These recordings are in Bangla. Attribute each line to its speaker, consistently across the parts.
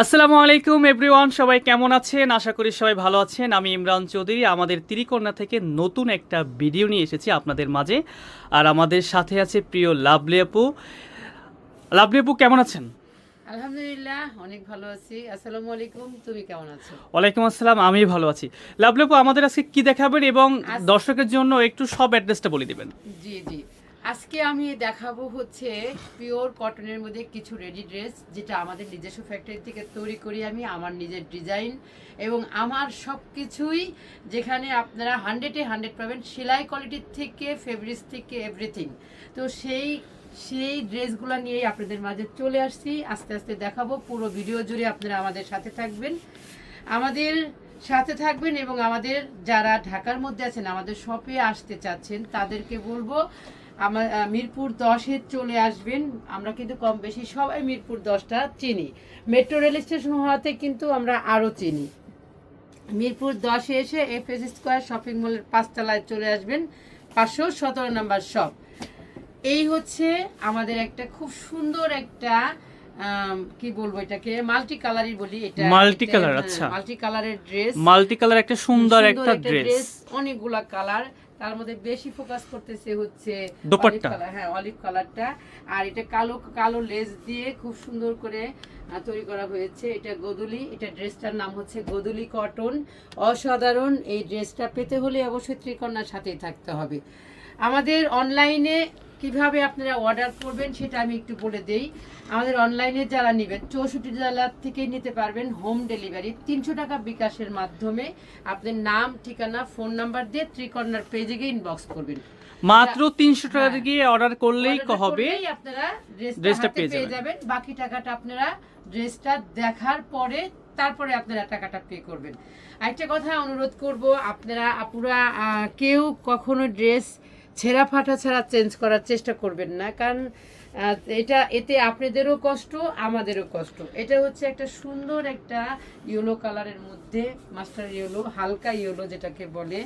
Speaker 1: আসসালামু আলাইকুম এভরিওয়ান সবাই কেমন আছেন? আশা করি সবাই ভালো আছেন। আমি ইমরান চৌধুরী আমাদের ত্রিকন্যা থেকে নতুন একটা ভিডিও নিয়ে এসেছি আপনাদের মাঝে। আর আমাদের সাথে আছে প্রিয় লাভলি আপু। লাভলি আপু কেমন আছেন?
Speaker 2: আলহামদুলিল্লাহ অনেক ভালো আছি। আসসালামু আলাইকুম তুমি কেমন আছো?
Speaker 1: ওয়ালাইকুম আসসালাম আমি ভালো আছি। লাভলি আপু আমাদের আজকে কি দেখাবেন এবং দর্শকের জন্য একটু সব অ্যাড্রেসটা বলে দিবেন।
Speaker 2: জি জি। আজকে আমি দেখাবো হচ্ছে পিওর কটনের মধ্যে কিছু রেডি ড্রেস যেটা আমাদের নিজস্ব ফ্যাক্টরি থেকে তৈরি করি আমি, আমার নিজের ডিজাইন এবং আমার সব কিছুই যেখানে আপনারা হান্ড্রেডে হান্ড্রেড পাবেন, সেলাই কোয়ালিটির থেকে ফেব্রিক্স থেকে এভরিথিং তো সেই সেই ড্রেসগুলো নিয়েই আপনাদের মাঝে চলে আসছি। আস্তে আস্তে দেখাবো, পুরো ভিডিও জুড়ে আপনারা আমাদের সাথে থাকবেন। আমাদের সাথে থাকবেন এবং আমাদের যারা ঢাকার মধ্যে আছেন, আমাদের শপে আসতে চাচ্ছেন, তাদেরকে বলব আমার মিরপুর দশে চলে আসবেন। আমরা কিন্তু কম বেশি সবাই মিরপুর দশটা চিনি। মেট্রো রেল স্টেশন হওয়াতে কিন্তু আমরা আরও চিনি। মিরপুর দশে এসে এফ এস স্কোয়ার শপিং মলের পাঁচতলায় চলে আসবেন পাঁচশো সতেরো নাম্বার শপ। এই হচ্ছে আমাদের একটা খুব সুন্দর একটা কি বলব এটাকে মাল্টি কালারই বলি এটা।
Speaker 1: Multi colour, আচ্ছা।
Speaker 2: মাল্টি কালারের ড্রেস
Speaker 1: মাল্টি কালার একটা সুন্দর একটা ড্রেস
Speaker 2: অনেকগুলা কালার তার মধ্যে বেশি ফোকাস করতেছে হচ্ছে
Speaker 1: দোপাট্টা।
Speaker 2: হ্যাঁ অলিভ কালারটা আর এটা কালো কালো লেস দিয়ে খুব সুন্দর করে তৈরি করা হয়েছে। এটা গোদুলি এটা ড্রেসটার নাম হচ্ছে গোদুলি কটন অসাধারণ এই ড্রেসটা পেতে হলে অবশ্যই ত্রিকন্যার সাথেই থাকতে হবে। আমাদের অনলাইনে কীভাবে আপনারা অর্ডার করবেন সেটা আমি একটু বলে দেই। আমাদের অনলাইনে যারা নেবেন চৌষট্টি জেলার থেকে নিতে পারবেন হোম ডেলিভারি তিনশো টাকা বিকাশের মাধ্যমে আপনার নাম ঠিকানা ফোন নাম্বার দিয়ে ত্রিকর্ণার পেজে গিয়ে ইনবক্স করবেন।
Speaker 1: মাত্র তিনশো টাকা
Speaker 2: হ্যাঁ।
Speaker 1: দিয়ে অর্ডার করলেই হবে
Speaker 2: আপনারা ড্রেসটা
Speaker 1: পেয়ে যাবেন।
Speaker 2: বাকি টাকাটা আপনারা ড্রেসটা দেখার পরে তারপরে আপনারা টাকাটা পে করবেন। আরেকটা কথা অনুরোধ করব আপনারা আপুরা কেউ কখনো ড্রেস ছেঁড়া ফাটা ছাড়া চেঞ্জ করার চেষ্টা করবেন না কারণ এটা এতে আপনাদেরও কষ্ট আমাদেরও কষ্ট। এটা হচ্ছে একটা সুন্দর একটা ইয়েলো কালারের মধ্যে মাস্টার ইয়েলো হালকা ইয়েলো যেটাকে বলে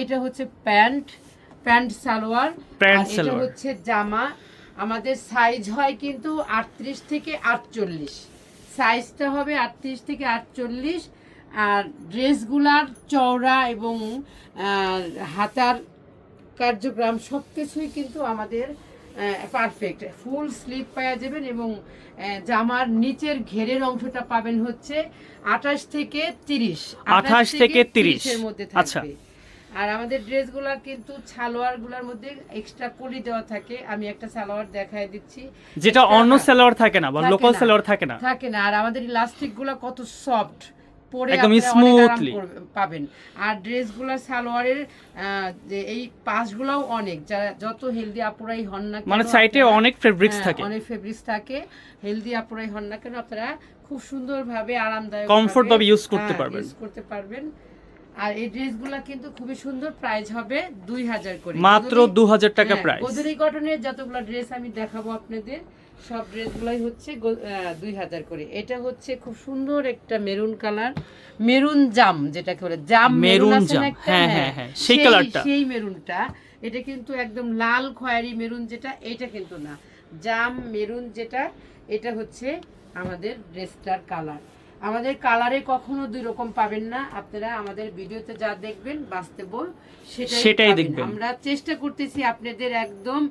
Speaker 2: এটা হচ্ছে প্যান্ট প্যান্ট সালোয়ার আর এটা হচ্ছে জামা। আমাদের সাইজ হয় কিন্তু আটত্রিশ থেকে আটচল্লিশ। সাইজটা হবে আটত্রিশ থেকে আটচল্লিশ আর ড্রেসগুলার চওড়া এবং হাতার কার্যক্রম সব কিছুই কিন্তু আমাদের পারফেক্ট ফুল স্লিপ পাওয়া যাবেন এবং জামার নিচের ঘেরের অংশটা পাবেন হচ্ছে আঠাশ থেকে তিরিশ।
Speaker 1: 28 থেকে
Speaker 2: তিরিশের মধ্যে
Speaker 1: আচ্ছা।
Speaker 2: থাকবে। আর আমাদের ড্রেসগুলা কিন্তু সালোয়ারগুলার মধ্যে এক্সট্রা কলি দেওয়া থাকে। আমি একটা সালোয়ার দেখায় দিচ্ছি।
Speaker 1: যেটা অন্য সালোয়ার থাকে না বা লোকাল সালোয়ার থাকে না।
Speaker 2: থাকে না। আর আমাদের ইলাস্টিকগুলা কত সফট পরে
Speaker 1: একদম।
Speaker 2: করবে- পাবেন। আর ড্রেসগুলো সালোয়ারের যে এই পাশগুলোও অনেক। যারা যত হেলদি আপুরাই হন না
Speaker 1: মানে সাইটে অনেক ফেব্রিক্স
Speaker 2: হ্যাঁ,
Speaker 1: থাকে।
Speaker 2: অনেক ফেব্রিক্স থাকে। হেলদি আপুরাই হন না কেন আপনারা খুব সুন্দরভাবে আরামদায়ক
Speaker 1: Comfort ভাবে use করতে পারবেন।
Speaker 2: ইউজ করতে পারবেন। আর এই ড্রেসগুলো কিন্তু খুবই সুন্দর প্রাইস হবে দুই হাজার করে।
Speaker 1: মাত্র
Speaker 2: গোদরি-
Speaker 1: 2000 টাকা
Speaker 2: হ্যাঁ,
Speaker 1: প্রাইস
Speaker 2: গোদরি কটনের যতগুলো ড্রেস আমি দেখাবো আপনাদের সব ড্রেসগুলোই হচ্ছে দুই হাজার করে। এটা হচ্ছে খুব সুন্দর একটা মেরুন কালার মেরুন জাম যেটাকে বলে জাম
Speaker 1: মেরুন জাম, হ্যাঁ, হ্যাঁ, হ্যাঁ, সেই কালারটা।
Speaker 2: সেই মেরুনটা। এটা কিন্তু একদম লাল খয়েরি মেরুন যেটা এটা কিন্তু না। জাম মেরুন যেটা এটা হচ্ছে আমাদের ড্রেসটার কালার। আমাদের কালারে কখনো দুই রকম পাবেন না। আপনারা আমাদের ভিডিওতে যা দেখবেন বাস্তব সেটাই
Speaker 1: সেটাই দেখবেন।
Speaker 2: আমরা চেষ্টা করতেছি আপনাদের একদম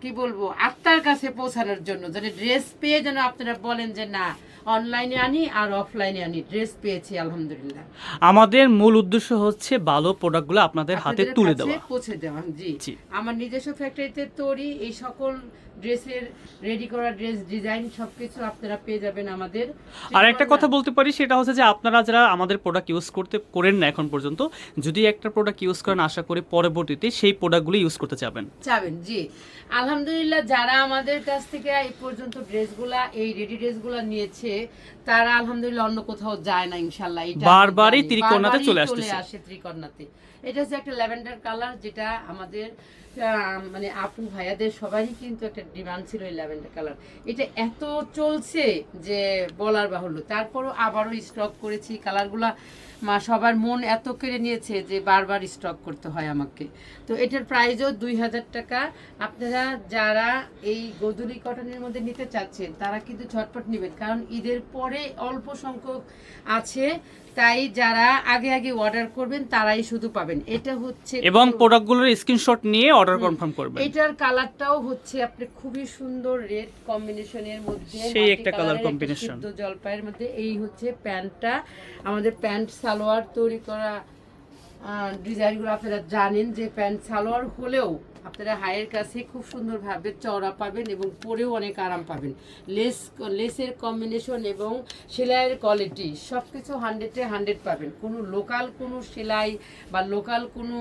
Speaker 2: কি বলব আত্মার কাছে পৌঁছানোর জন্য যেন ড্রেস পেয়ে যেন আপনারা বলেন যে না অনলাইনে আনি আর অফলাইনে আনি ড্রেস পেয়েছি আলহামদুলিল্লাহ।
Speaker 1: আমাদের মূল উদ্দেশ্য হচ্ছে ভালো প্রোডাক্টগুলো আপনাদের হাতে তুলে দেওয়া।
Speaker 2: পৌঁছে দেওয়া জি।
Speaker 1: জি।
Speaker 2: আমার নিজস্ব ফ্যাক্টরিতে তৈরি এই সকল ড্রেসের রেডি করা ড্রেস ডিজাইন সবকিছু আপনারা পেয়ে যাবেন আমাদের।
Speaker 1: আর একটা কথা বলতে পারি সেটা হচ্ছে যে আপনারা যারা আমাদের প্রোডাক্ট ইউজ করতে করেন না এখন পর্যন্ত যদি একটা প্রোডাক্ট ইউজ করেন আশা করি পরবর্তীতে সেই প্রোডাক্টগুলো ইউজ করতে চাবেন।
Speaker 2: যাবেন জি। আলহামদুলিল্লাহ যারা আমাদের কাছ থেকে এই পর্যন্ত ড্রেসগুলা এই রেডি ড্রেসগুলা নিয়েছে তারা আলহামদুলিল্লাহ অন্য কোথাও যায় না ইনশাল্লাহ এটা
Speaker 1: বারবারই। ত্রিকোণাতে চলে।
Speaker 2: আসে ত্রিকোণাতে। এটা হচ্ছে একটা ল্যাভেন্ডার কালার যেটা আমাদের মানে আপু ভাইয়াদের সবারই কিন্তু একটা ডিমান্ড ছিল এই ল্যাভেন্ডার কালার। এটা এত চলছে যে বলার বাহুল্য। তারপরও আবারও স্টক করেছি কালারগুলা। মা, সবার মন এত কেড়ে নিয়েছে যে বারবার স্টক করতে হয় আমাকে। তো এটার প্রাইসও দুই হাজার টাকা। আপনারা যারা এই গদুলি কটনের মধ্যে নিতে চাচ্ছেন, তারা কিন্তু ছটপট নেবেন। কারণ ঈদের পরে অল্প সংখ্যক আছে। তাই যারা আগে আগে অর্ডার করবেন তারাই শুধু পাবেন। এটা হচ্ছে
Speaker 1: এবং প্রোডাক্টগুলোর স্ক্রিনশট নিয়ে অর্ডার কনফার্ম করবেন।
Speaker 2: এটার কালারটাও হচ্ছে আপনি খুবই সুন্দর রেড কম্বিনেশনের মধ্যে
Speaker 1: সেই একটা
Speaker 2: কালার
Speaker 1: কম্বিনেশন
Speaker 2: তো জলপাইয়ের মধ্যে। এই হচ্ছে প্যান্টটা। আমাদের প্যান্ট সালোয়ার তৈরি করা ডিজাইনগুলো আপনারা জানেন যে প্যান্ট সালোয়ার হলেও আপনারা হায়ের কাছে খুব সুন্দরভাবে চড়া পাবেন এবং পরেও অনেক আরাম পাবেন। লেস, লেসের কম্বিনেশন এবং সেলাইয়ের কোয়ালিটি সব কিছু হান্ড্রেডে হান্ড্রেড পাবেন। কোনো লোকাল কোনো সেলাই বা লোকাল কোনো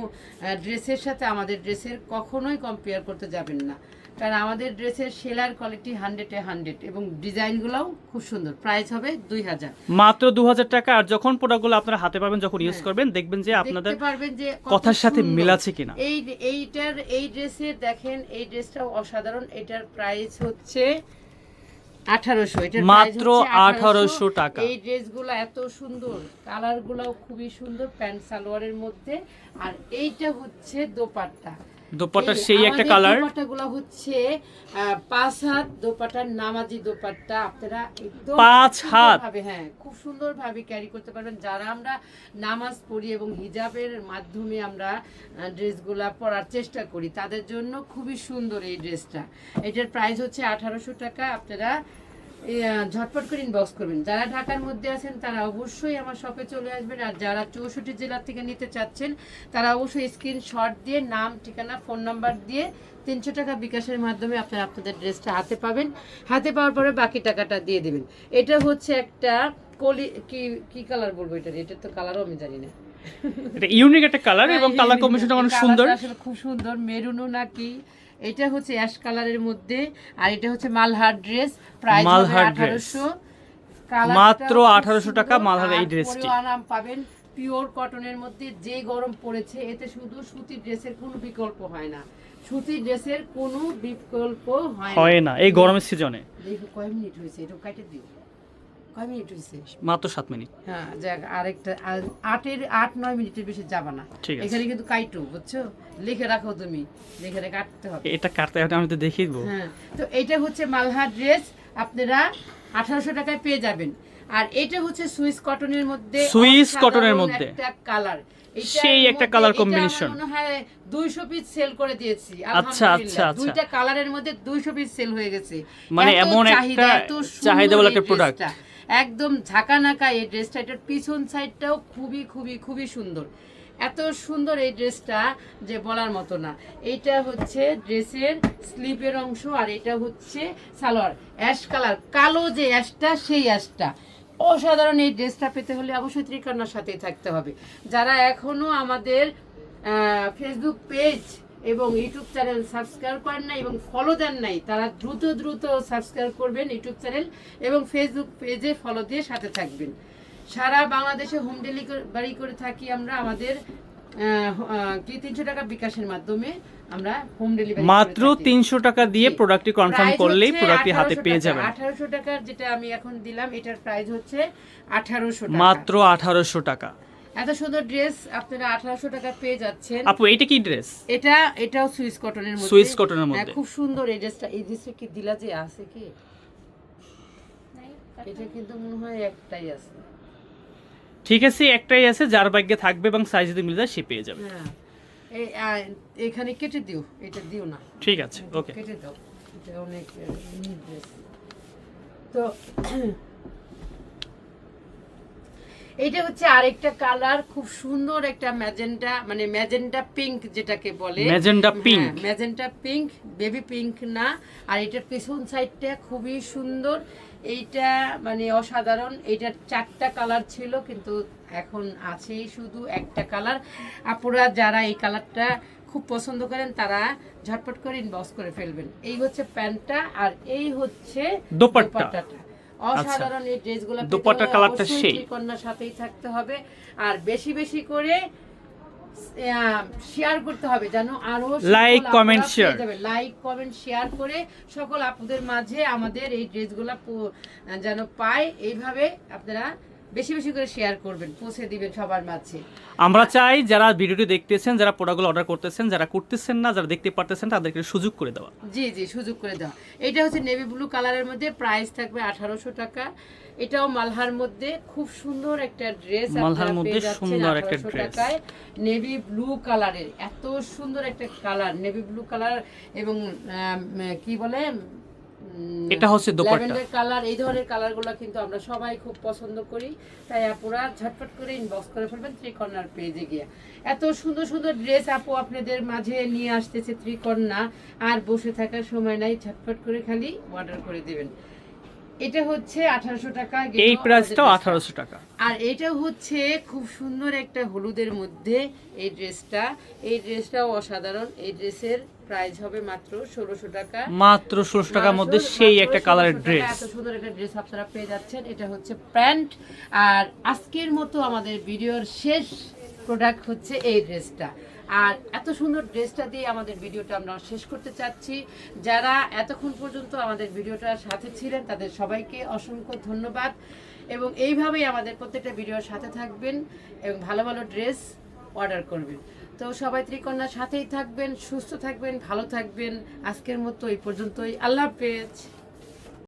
Speaker 2: ড্রেসের সাথে আমাদের ড্রেসের কখনোই কম্পেয়ার করতে যাবেন না। কারণ আমাদের ড্রেসের সেলার কোয়ালিটি হান্ড্রেডে হান্ড্রেড এবং ডিজাইনগুলোও খুব সুন্দর। প্রাইস হবে দুই হাজার।
Speaker 1: মাত্র দু হাজার টাকা আর যখন প্রোডাক্টগুলো আপনারা হাতে পাবেন যখন ইউজ করবেন দেখবেন যে আপনাদের
Speaker 2: পারবেন যে
Speaker 1: কথার সাথে
Speaker 2: সুন্দর।
Speaker 1: মিল আছে কিনা।
Speaker 2: এই এইটার এই ড্রেসের দেখেন এই ড্রেসটাও অসাধারণ। এটার প্রাইস হচ্ছে আঠারোশো।
Speaker 1: মাত্র 1800 টাকা।
Speaker 2: এই ড্রেসগুলো এত সুন্দর। কালারগুলোও খুবই সুন্দর প্যান্ট সালোয়ারের মধ্যে। আর এইটা হচ্ছে দোপাট্টা।
Speaker 1: দোপাট্টার সেই একটা কালার
Speaker 2: দোপাট্টাগুলো হচ্ছে পাঁচ হাত দোপাট্টার নামাজি দোপাট্টা। আপনারা একদম
Speaker 1: পাঁচ হাত?
Speaker 2: হ্যাঁ খুব সুন্দরভাবে ক্যারি করতে পারবেন। যারা আমরা নামাজ পড়ি এবং হিজাবের মাধ্যমে আমরা ড্রেসগুলা পরার চেষ্টা করি তাদের জন্য খুবই সুন্দর এই ড্রেসটা। এটার প্রাইস হচ্ছে আঠারোশো টাকা। আপনারা ঝটপট করে ইনবক্স করবেন। যারা ঢাকার মধ্যে আছেন তারা অবশ্যই আমার শপে চলে আসবেন। আর যারা চৌষট্টি জেলা থেকে নিতে চাচ্ছেন তারা অবশ্যই স্ক্রিনশট দিয়ে নাম ঠিকানা ফোন নাম্বার দিয়ে তিনশো টাকা বিকাশের মাধ্যমে আপনারা আপনাদের ড্রেসটা হাতে পাবেন। হাতে পাওয়ার পরে বাকি টাকাটা দিয়ে দেবেন। এটা হচ্ছে একটা কলি কি কি কালার বলব এটা এটা তো কালারও আমি জানি না।
Speaker 1: এটা ইউনিক একটা কালার এবং
Speaker 2: হ্যাঁ,
Speaker 1: কালার কম্বিনেশনটা অনেক সুন্দর।
Speaker 2: আসলে খুব সুন্দর। মেরুনও নাকি এটা হচ্ছে অ্যাশ কালারের মধ্যে আর এটা হচ্ছে মালহার ড্রেস প্রাইস
Speaker 1: মালহার।
Speaker 2: আঠারোশো।
Speaker 1: মাত্র 1800 টাকা মালহার এই ড্রেসটি।
Speaker 2: আরাম পাবেন পিওর কটনের মধ্যে যে গরম পড়েছে এতে শুধু সুতির ড্রেসের কোনো বিকল্প হয় না। সুতির ড্রেসের কোনো বিকল্প হয় না।
Speaker 1: হয় না এই গরমের সিজনে
Speaker 2: দেখো কয় মিনিট হয়েছে এটা কাটে দিও। কয় মিনিট হয়েছে
Speaker 1: মাত্র সাত মিনিট
Speaker 2: হ্যাঁ যাক আরেকটা আটের আট নয় মিনিটের বেশি যাবা না
Speaker 1: ঠিক আছে।
Speaker 2: এখানে কিন্তু কাইটু বুঝছ লিখে রাখো তুমি লিখে রেখে কাটতে হবে
Speaker 1: এটা কাটতে কাটতে আমি তো দেখিয়ে দেবো
Speaker 2: হ্যাঁ তো এটা হচ্ছে মালহার ড্রেস আপনারা আঠারোশো টাকায় পেয়ে যাবেন আর এটা হচ্ছে সুইস কটনের মধ্যে
Speaker 1: সুইস কটনের মধ্যে।
Speaker 2: একটা কালার
Speaker 1: সেই একটা colour combination।
Speaker 2: মনে হয় দুইশো পিস সেল করে দিয়েছি
Speaker 1: আচ্ছা, আচ্ছা। আচ্ছা।
Speaker 2: দুইটা কালারের মধ্যে দুইশো পিস সেল হয়ে গেছে
Speaker 1: মানে এমন একটা
Speaker 2: চাহিদা, এই
Speaker 1: একটা product।
Speaker 2: একদম ঝাঁকানাকা এই ড্রেসটা। এটার পিছন সাইডটাও খুবই খুবই খুবই সুন্দর। এত সুন্দর এই ড্রেসটা যে বলার মতো না। এইটা হচ্ছে ড্রেসের স্লিপের অংশ আর এটা হচ্ছে সালোয়ার। অ্যাশ কালার, কালো যে অ্যাশটা, সেই অ্যাশটা। অসাধারণ এই ড্রেসটা পেতে হলে অবশ্যই ত্রিকন্যার সাথেই থাকতে হবে। যারা এখনও আমাদের ফেসবুক পেজ এবং ইউটিউব চ্যানেল সাবস্ক্রাইব করেন নাই এবং ফলো দেন নাই তারা দ্রুত দ্রুত সাবস্ক্রাইব করবেন ইউটিউব চ্যানেল এবং ফেসবুক পেজে ফলো দিয়ে সাথে থাকবেন। সারা বাংলাদেশে হোম ডেলিভারি করে থাকি আমরা আমাদের কি তিনশো টাকা বিকাশের মাধ্যমে আমরা হোম ডেলিভারি
Speaker 1: মাত্র তিনশো টাকা দিয়ে প্রোডাক্টটি কনফার্ম করলেই প্রোডাক্টটি হাতে পেয়ে যাবেন।
Speaker 2: আঠারোশো টাকার যেটা আমি এখন দিলাম এটার প্রাইস হচ্ছে আঠারোশো
Speaker 1: মাত্র আঠারোশো টাকা।
Speaker 2: এত সুন্দর ড্রেস আপনারা আঠারোশো টাকা পেয়ে যাচ্ছেন।
Speaker 1: আপু এটা কি ড্রেস?
Speaker 2: এটা এটাও সুইস কটনের মধ্যে।
Speaker 1: সুইস কটনের মধ্যে।
Speaker 2: হ্যাঁ, খুব সুন্দর এই ড্রেসটা। এই ড্রেসটা কি দিলা যে আছে কি? এটা কিন্তু মনে হয় একটাই আছে।
Speaker 1: ঠিক আছে একটাই আছে যার ভাগ্যে থাকবে এবং সাইজ যদি মিলে যায় সে পেয়ে যাবে।
Speaker 2: হ্যাঁ এই এখানে কেটে দিও এটা দিও না।
Speaker 1: ঠিক আছে ওকে
Speaker 2: কেটে দাও এটা অনেক ড্রেস তো এইটা হচ্ছে আরেকটা কালার খুব সুন্দর একটা ম্যাজেন্টা মানে ম্যাজেন্টা পিঙ্ক যেটাকে বলে।
Speaker 1: Magenta pink.
Speaker 2: Magenta pink baby pink না। আর এটার পেছন সাইডটা খুবই সুন্দর। এইটা মানে অসাধারণ। এইটার চারটা কালার ছিল কিন্তু এখন আছেই শুধু একটা কালার। আপুরা যারা এই কালারটা খুব পছন্দ করেন তারা ঝটপট করে ইনবক্স করে ফেলবেন। এই হচ্ছে প্যান্টটা আর এই হচ্ছে
Speaker 1: দোপাট্টা।
Speaker 2: দোপাট্টাটা। অসাধারণ এই ড্রেসগুলো
Speaker 1: দোপাট্টার কালারটা সেই।
Speaker 2: কন্যার সাথেই থাকতে হবে। আর বেশি বেশি করে শেয়ার করতে হবে যেন আরও
Speaker 1: like comment share
Speaker 2: like comment share করে সকল আপুদের মাঝে আমাদের এই ড্রেসগুলো যেন পায়। এইভাবে আপনারা বেশি বেশি করে শেয়ার করবেন পৌঁছে দিবেন সবার মাঝে।
Speaker 1: আমরা চাই যারা ভিডিওটি দেখতেছেন যারা প্রোডাক্টগুলো অর্ডার করতেছেন যারা করতেছেন না যারা দেখতে পারতেছেন তাদেরকে সুযোগ করে দেওয়া।
Speaker 2: জি জি সুযোগ করে দেওয়া। এটা হচ্ছে নেভি ব্লু কালারের মধ্যে প্রাইস থাকবে আঠারোশো টাকা। এটাও মালহার মধ্যে খুব সুন্দর একটা ড্রেস
Speaker 1: মালহার মধ্যে সুন্দর একটা।
Speaker 2: টাকায়। নেভি ব্লু কালারের এত সুন্দর একটা কালার নেভি ব্লু কালার এবং কি বলে
Speaker 1: এটা হচ্ছে দোপাট্টা।
Speaker 2: কালার এই ধরনের কালারগুলো কিন্তু আমরা সবাই খুব পছন্দ করি। তাই আপুরা ঝটপট করে ইনবক্স করে ফেলবেন ত্রিকন্যার পেজে গিয়ে। এত সুন্দর সুন্দর ড্রেস আপু আপনাদের মাঝে নিয়ে আসতেছে ত্রিকন্যা আর বসে থাকার সময় নাই ঝটপট করে খালি অর্ডার করে দিবেন। এটা হচ্ছে আঠারোশো টাকা
Speaker 1: এই প্রাইসটাও
Speaker 2: dress টা।
Speaker 1: আঠারোশো টাকা।
Speaker 2: আর এটা হচ্ছে খুব সুন্দর একটা হলুদের মধ্যে এই ড্রেসটা এই ড্রেসটাও অসাধারণ এই ড্রেসের প্রাইস হবে মাত্র ষোলোশো টাকা।
Speaker 1: মাত্র ষোলোশো টাকার মধ্যে সেই একটা কালারের ড্রেস
Speaker 2: এত সুন্দর একটা ড্রেস আপনারা পেয়ে যাচ্ছেন। এটা হচ্ছে প্যান্ট। আর আজকের মতো আমাদের ভিডিওর শেষ প্রোডাক্ট হচ্ছে এই ড্রেসটা আর এত সুন্দর ড্রেসটা দিয়ে আমাদের ভিডিওটা আমরা শেষ করতে চাচ্ছি। যারা এতক্ষণ পর্যন্ত আমাদের ভিডিওটার সাথে ছিলেন তাদের সবাইকে অসংখ্য ধন্যবাদ। এবং এইভাবেই আমাদের প্রত্যেকটা ভিডিওর সাথে থাকবেন এবং ভালো ভালো ড্রেস অর্ডার করবেন। তো সবাই ত্রিকন্যার সাথেই থাকবেন, সুস্থ থাকবেন, ভালো থাকবেন। আজকের মতো এই পর্যন্তই। আল্লাহ হাফেজ।